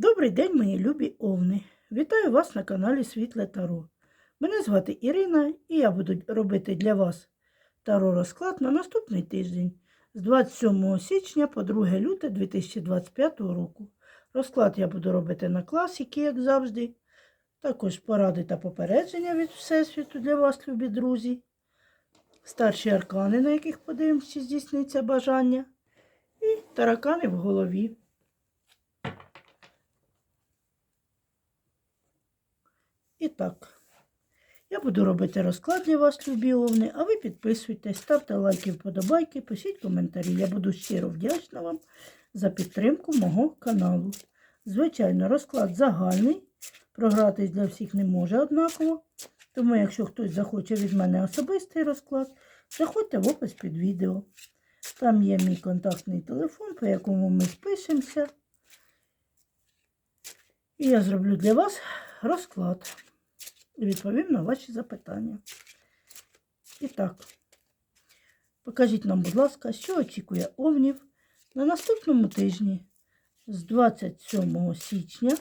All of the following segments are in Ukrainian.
Добрий день, мої любі овни! Вітаю вас на каналі Світле Таро. Мене звати Ірина і я буду робити для вас таро розклад на наступний тиждень з 27 січня по 2 люте 2025 року. Розклад я буду робити на класіки, як завжди. Також поради та попередження від Всесвіту для вас, любі друзі. Старші аркани, на яких подивимося, здійсниться бажання. І таракани в голові. І так, я буду робити розклад для вас, любі а ви підписуйтесь, ставте лайки, вподобайки, пишіть коментарі. Я буду щиро вдячна вам за підтримку мого каналу. Звичайно, розклад загальний. Програтись для всіх не може однаково. Тому, якщо хтось захоче від мене особистий розклад, заходьте в опис під відео. Там є мій контактний телефон, по якому ми спишемося. І я зроблю для вас розклад і відповім на ваші запитання. І так, покажіть нам, будь ласка, що очікує Овнів на наступному тижні з 27 січня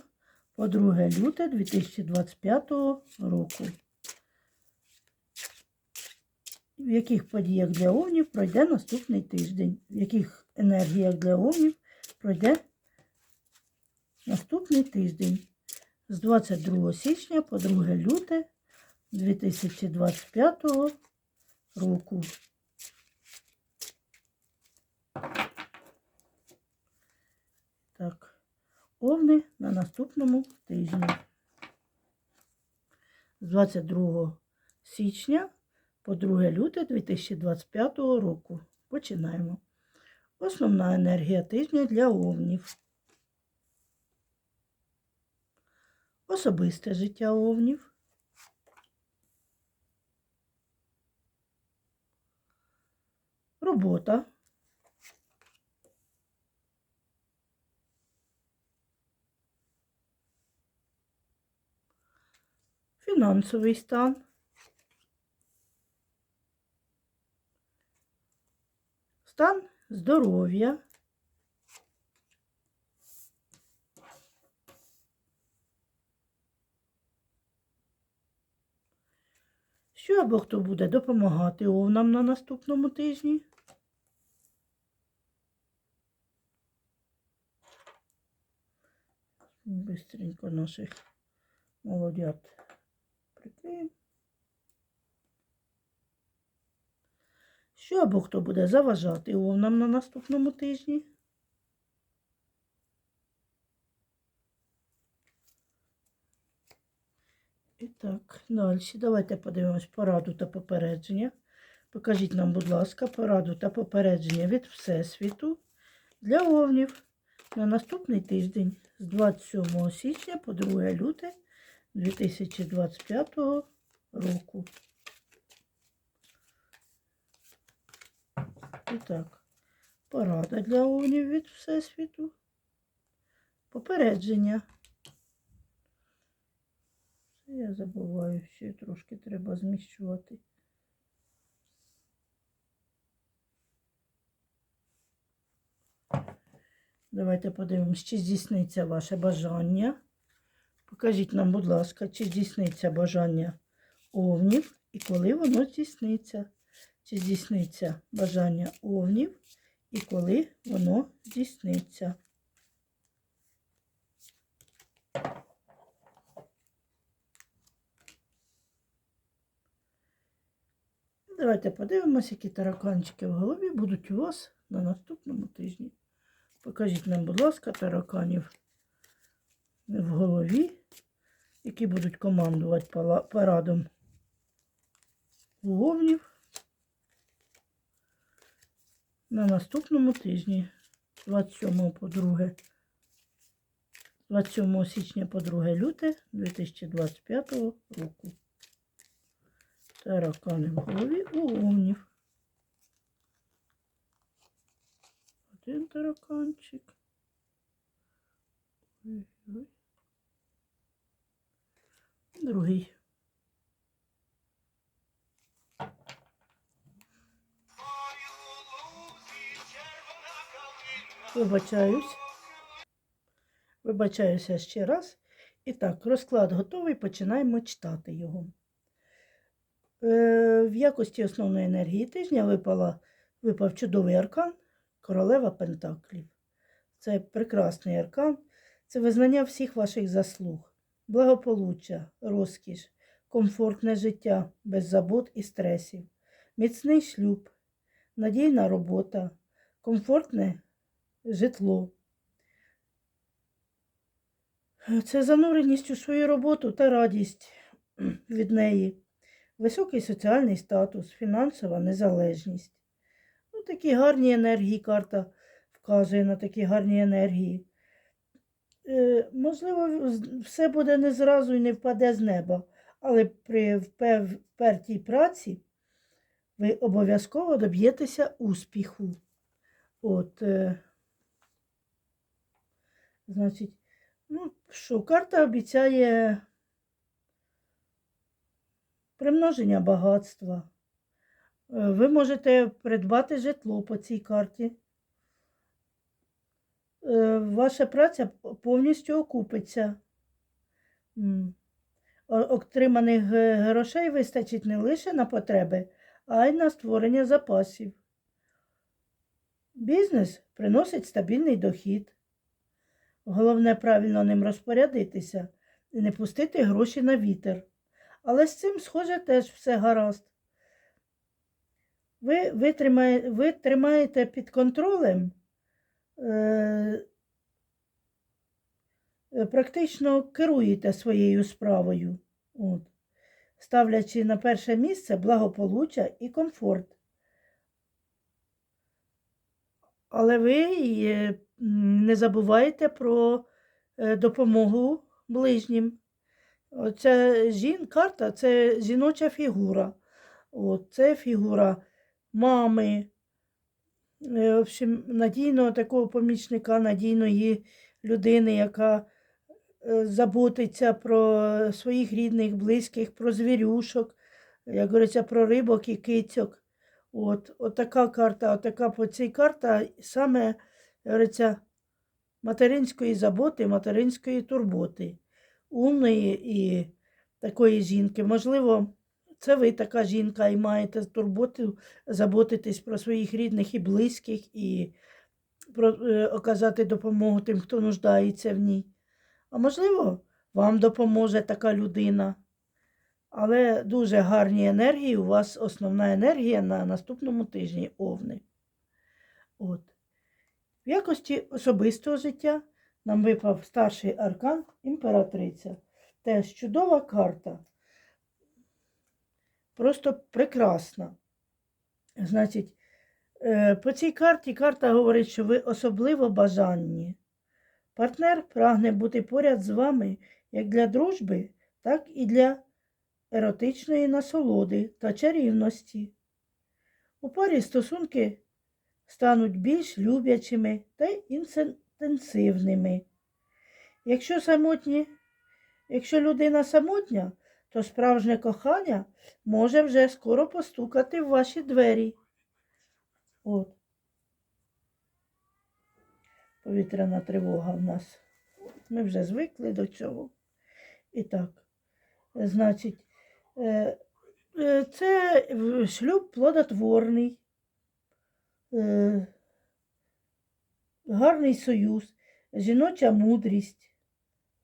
по 2 люте 2025 року. В яких подіях для Овнів пройде наступний тиждень? В яких енергіях для Овнів пройде наступний тиждень? З 22 січня по 2 люте 2025 року. Так, овни на наступному тижні. З 22 січня по 2 люте 2025 року. Починаємо. Основна енергія тижня для овнів. Особисте життя овнів. Робота. Фінансовий стан. Стан здоров'я. Що або хто буде допомагати овнам на наступному тижні? Бистренько наших молодят прикриємо. Що або хто буде заважати овнам на наступному тижні? І так, далі. Давайте подивимось пораду та попередження. Покажіть нам, будь ласка, пораду та попередження від Всесвіту для овнів на наступний тиждень з 27 січня по 2 люте 2025 року. І так, порада для овнів від Всесвіту. Попередження. Я забуваю, ще трошки треба зміщувати. Давайте подивимось, чи здійсниться ваше бажання. Покажіть нам, будь ласка, чи здійсниться бажання овнів і коли воно здійсниться. Чи здійсниться бажання овнів і коли воно здійсниться. Давайте подивимося, які тараканчики в голові будуть у вас на наступному тижні. Покажіть нам, будь ласка, тараканів в голові, які будуть командувати парадом вовнів на наступному тижні 27 по 2 27 січня по 2 люте 2025 року. Таракани в голові у овнів. Один тараканчик. Другий. Вибачаюсь. Вибачаюся ще раз. І так, розклад готовий, починаємо читати його. Е, в якості основної енергії тижня випала, випав чудовий аркан Королева Пентаклів. Це прекрасний аркан, це визнання всіх ваших заслуг, благополуччя, розкіш, комфортне життя без забот і стресів, міцний шлюб, надійна робота, комфортне житло. Це зануреність у свою роботу та радість від неї, високий соціальний статус, фінансова незалежність. Ну, такі гарні енергії карта вказує на такі гарні енергії. Е, можливо, все буде не зразу і не впаде з неба, але при впертій праці ви обов'язково доб'єтеся успіху. От, е, значить, ну, що, карта обіцяє примноження багатства. Е, Ви можете придбати житло по цій карті. Е, Ваша праця повністю окупиться. Отриманих грошей вистачить не лише на потреби, а й на створення запасів. Бізнес приносить стабільний дохід. Головне правильно ним розпорядитися і не пустити гроші на вітер. Але з цим, схоже, теж все гаразд. Ви, ви, тримає, ви тримаєте під контролем е, е, практично керуєте своєю справою, от, ставлячи на перше місце благополуччя і комфорт. Але ви е, не забувайте про е, допомогу ближнім. Оця жін, карта це жіноча фігура. От, це фігура мами, е, в общем, надійного такого помічника, надійної людини, яка е, заботиться про своїх рідних, близьких, про звірюшок, як говориться, про рибок і кицьок. От, от така карта, от така по цій карта саме як говориться, материнської заботи, материнської турботи, умної і такої жінки. Можливо, це ви така жінка і маєте турботу заботитись про своїх рідних і близьких, і про, е, оказати допомогу тим, хто нуждається в ній. А можливо, вам допоможе така людина. Але дуже гарні енергії. У вас основна енергія на наступному тижні овни. От. В якості особистого життя нам випав старший аркан імператриця. Теж чудова карта. Просто прекрасна. Значить, е, по цій карті карта говорить, що ви особливо бажанні. Партнер прагне бути поряд з вами як для дружби, так і для еротичної насолоди та чарівності. У парі стосунки стануть більш люблячими та інтенсивними. Якщо самотні, якщо людина самотня, то справжнє кохання може вже скоро постукати в ваші двері. От. Повітряна тривога в нас. Ми вже звикли до цього. І так, значить, е, е, це шлюб плодотворний, е, гарний союз, жіноча мудрість,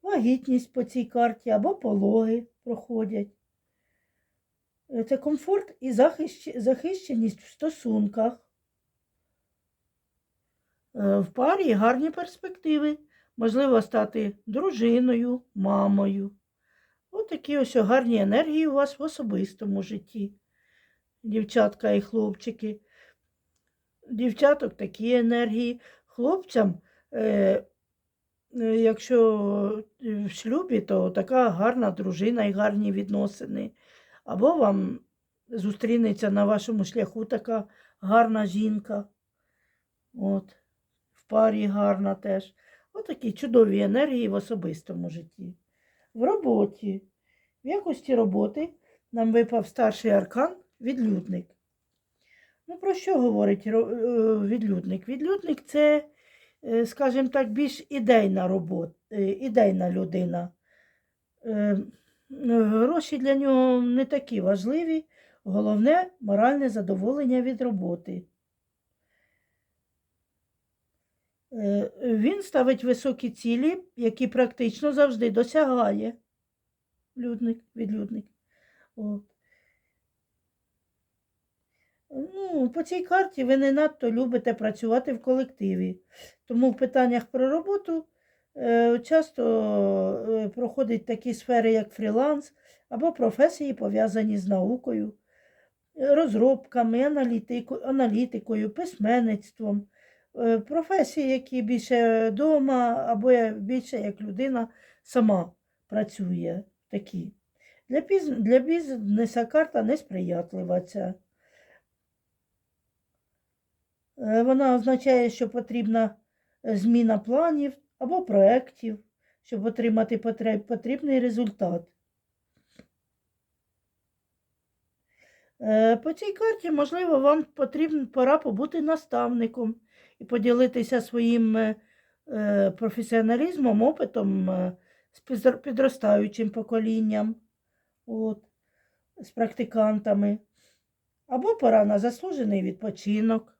вагітність по цій карті або пологи проходять. Е, Це комфорт і захищеність в стосунках. Е, В парі гарні перспективи. Можливо стати дружиною, мамою. Ось такі ось гарні енергії у вас в особистому житті. Дівчатка і хлопчики. Дівчаток такі енергії. Хлопцям, е, е, якщо в шлюбі, то така гарна дружина і гарні відносини. Або вам зустрінеться на вашому шляху така гарна жінка. От, в парі гарна теж. Отакі чудові енергії в особистому житті. В роботі. В якості роботи нам випав старший аркан відлюдник. Ну, про що говорить е, відлюдник? Відлюдник це е, скажімо так, більш ідейна робота, ідейна людина. Е, Гроші для нього не такі важливі. Головне моральне задоволення від роботи. Е, Він ставить високі цілі, які практично завжди досягає людник, відлюдник. От. Ну, по цій карті ви не надто любите працювати в колективі. Тому в питаннях про роботу е, часто е, проходять такі сфери, як фріланс або професії, пов'язані з наукою, розробками, аналітико, аналітикою, письменництвом. Е, професії, які більше вдома, або більше як людина сама працює. Такі. Для бізнеса карта несприятлива ця. Е, Вона означає, що потрібна е, зміна планів або проєктів, щоб отримати потрібний результат. Е, По цій карті, можливо, вам потрібно, пора побути наставником і поділитися своїм е, е, професіоналізмом, опитом е, з підростаючим поколінням, от, з практикантами. Або пора на заслужений відпочинок.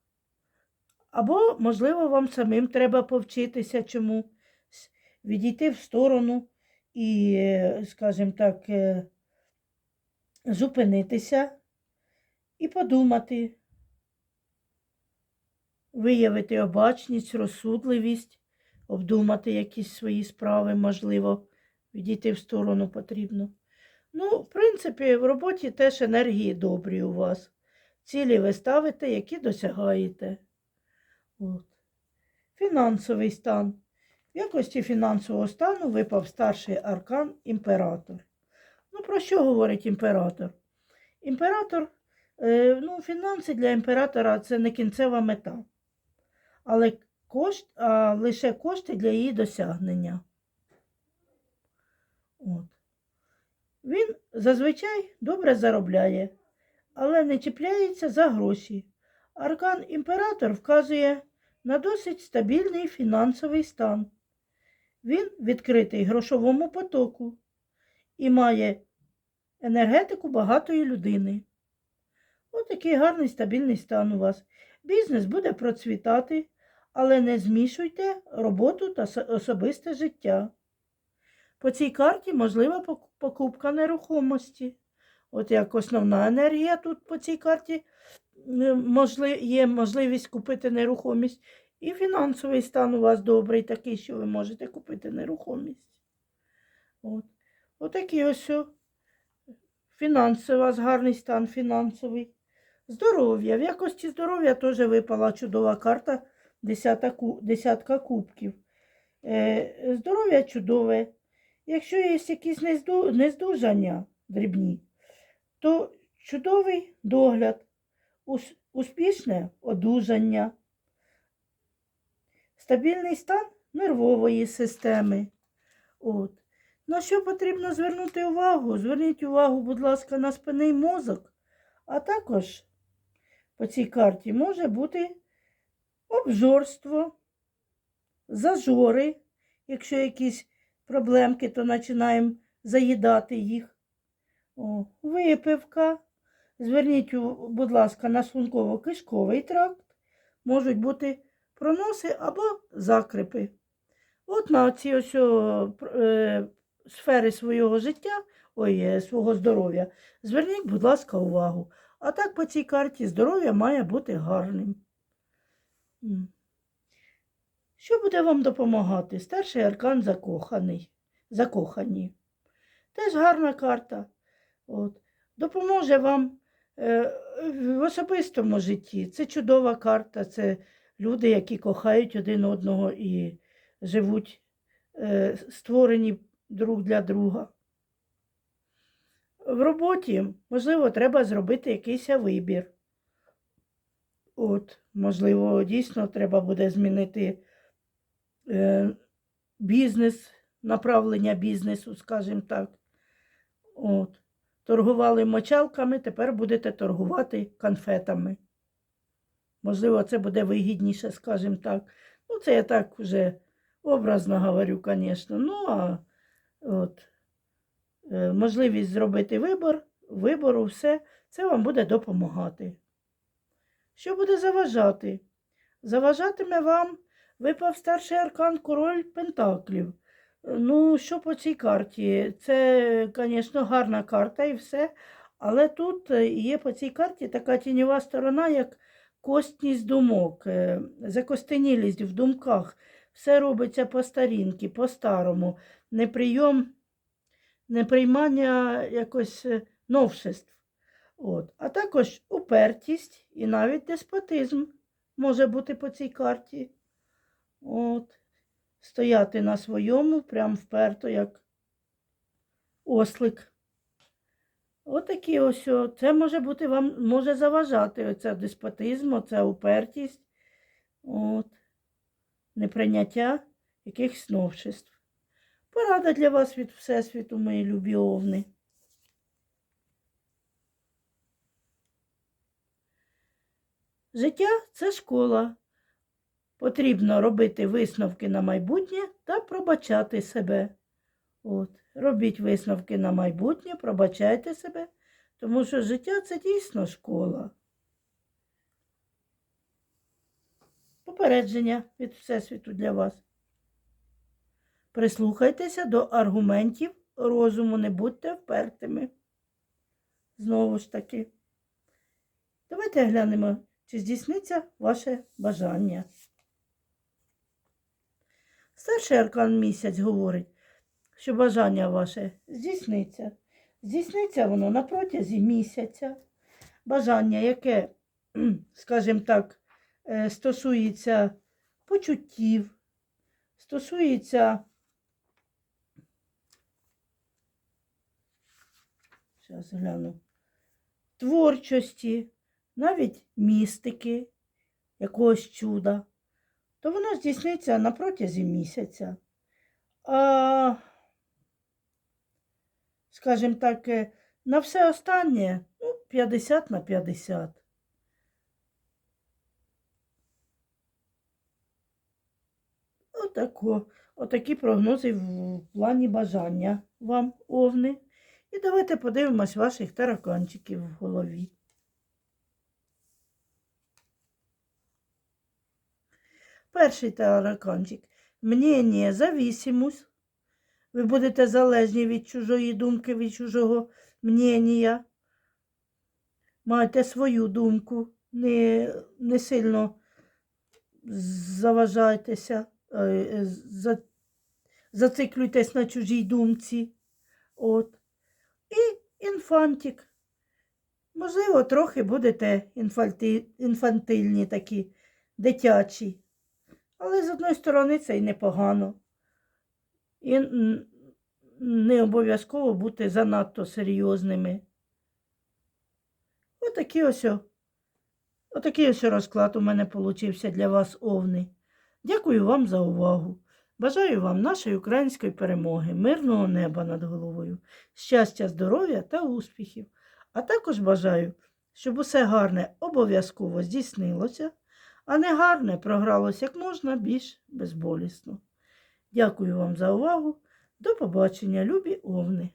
Або, можливо, вам самим треба повчитися чому, відійти в сторону і, скажімо так, е, зупинитися і подумати, виявити обачність, розсудливість, обдумати якісь свої справи, можливо, відійти в сторону потрібно. Ну, в принципі, в роботі теж енергії добрі у вас. Цілі ви ставите, які досягаєте. От. Фінансовий стан. В якості фінансового стану випав старший аркан імператор. Ну, про що говорить імператор? Імператор, е, ну, фінанси для імператора це не кінцева мета, але кошт, а лише кошти для її досягнення. От. Він зазвичай добре заробляє, але не чіпляється за гроші. Аркан імператор вказує на досить стабільний фінансовий стан. Він відкритий грошовому потоку і має енергетику багатої людини. Ось такий гарний стабільний стан у вас. Бізнес буде процвітати, але не змішуйте роботу та особисте життя. По цій карті можлива покупка нерухомості. От як основна енергія тут по цій карті е, можли- є можливість купити нерухомість. І фінансовий стан у вас добрий, такий, що ви можете купити нерухомість. От. Отакий ось. Фінансовий, у вас гарний стан фінансовий. Здоров'я. В якості здоров'я теж випала чудова карта десятка кубків. Е, здоров'я чудове. Якщо є якісь нездужання дрібні, то чудовий догляд, успішне одужання, стабільний стан нервової системи. От. На що потрібно звернути увагу? Зверніть увагу, будь ласка, на спинний мозок, а також по цій карті може бути обжорство, зажори, якщо якісь проблемки, то починаємо заїдати їх. О, випивка. Зверніть, будь ласка, на шлунково-кишковий тракт. Можуть бути проноси або закрипи. От на ці ось е, сфери свого життя, ой, е, свого здоров'я, зверніть, будь ласка, увагу. А так по цій карті здоров'я має бути гарним. Що буде вам допомагати? Старший аркан закоханий. Закохані. Теж гарна карта. От. Допоможе вам в особистому житті. Це чудова карта. Це люди, які кохають один одного і живуть е, створені друг для друга. В роботі, можливо, треба зробити якийсь вибір. От, можливо, дійсно треба буде змінити е, бізнес, направлення бізнесу, скажімо так. От. Торгували мочалками, тепер будете торгувати конфетами. Можливо, це буде вигідніше, скажімо так. Ну, це я так вже образно говорю, звісно. Ну, а от, е, можливість зробити вибор, вибору, все, це вам буде допомагати. Що буде заважати? Заважатиме вам випав старший аркан король Пентаклів. Ну, що по цій карті? Це, звісно, гарна карта і все. Але тут е, є по цій карті така тіньова сторона, як костність думок, е, закостенілість в думках. Все робиться по старінки, по-старому. Неприйом, неприймання якось е, новшеств. От. А також упертість і навіть деспотизм може бути по цій карті. От. Стояти на своєму, прям вперто, як ослик. Отакі ось. Це може бути вам може заважати оце деспотизм, оця упертість, от, неприйняття якихось новшеств. Порада для вас від Всесвіту, мої любі овни. Життя це школа. Потрібно робити висновки на майбутнє та пробачати себе. От. Робіть висновки на майбутнє, пробачайте себе, тому що життя це дійсно школа. Попередження від Всесвіту для вас. Прислухайтеся до аргументів розуму, не будьте впертими. Знову ж таки. Давайте глянемо, чи здійсниться ваше бажання. Старший аркан місяць говорить, що бажання ваше здійсниться. Здійсниться воно на протязі місяця. Бажання, яке, скажімо так, е, стосується почуттів, стосується. Зараз гляну. Творчості, навіть містики, якогось чуда, то воно здійсниться на протязі місяця. А, скажімо так, е, на все останнє ну, 50 на 50. Отако. Отакі прогнози в плані бажання вам, овни. І давайте подивимось ваших тараканчиків в голові. Перший тараканчик. Мнення зависимость. Ви будете залежні від чужої думки, від чужого мнення. Майте свою думку, не, не сильно заважайтеся, е, за, зациклюйтесь на чужій думці. От. І інфантик. Можливо, трохи будете інфанти, інфантильні такі, дитячі. Але з одної сторони це й непогано. І не обов'язково бути занадто серйозними. Отакий ось, отакий ось розклад у мене получився для вас, овни. Дякую вам за увагу. Бажаю вам нашої української перемоги, мирного неба над головою, щастя, здоров'я та успіхів. А також бажаю, щоб усе гарне обов'язково здійснилося, а не гарне програлося як можна більш безболісно. Дякую вам за увагу. До побачення, любі овни!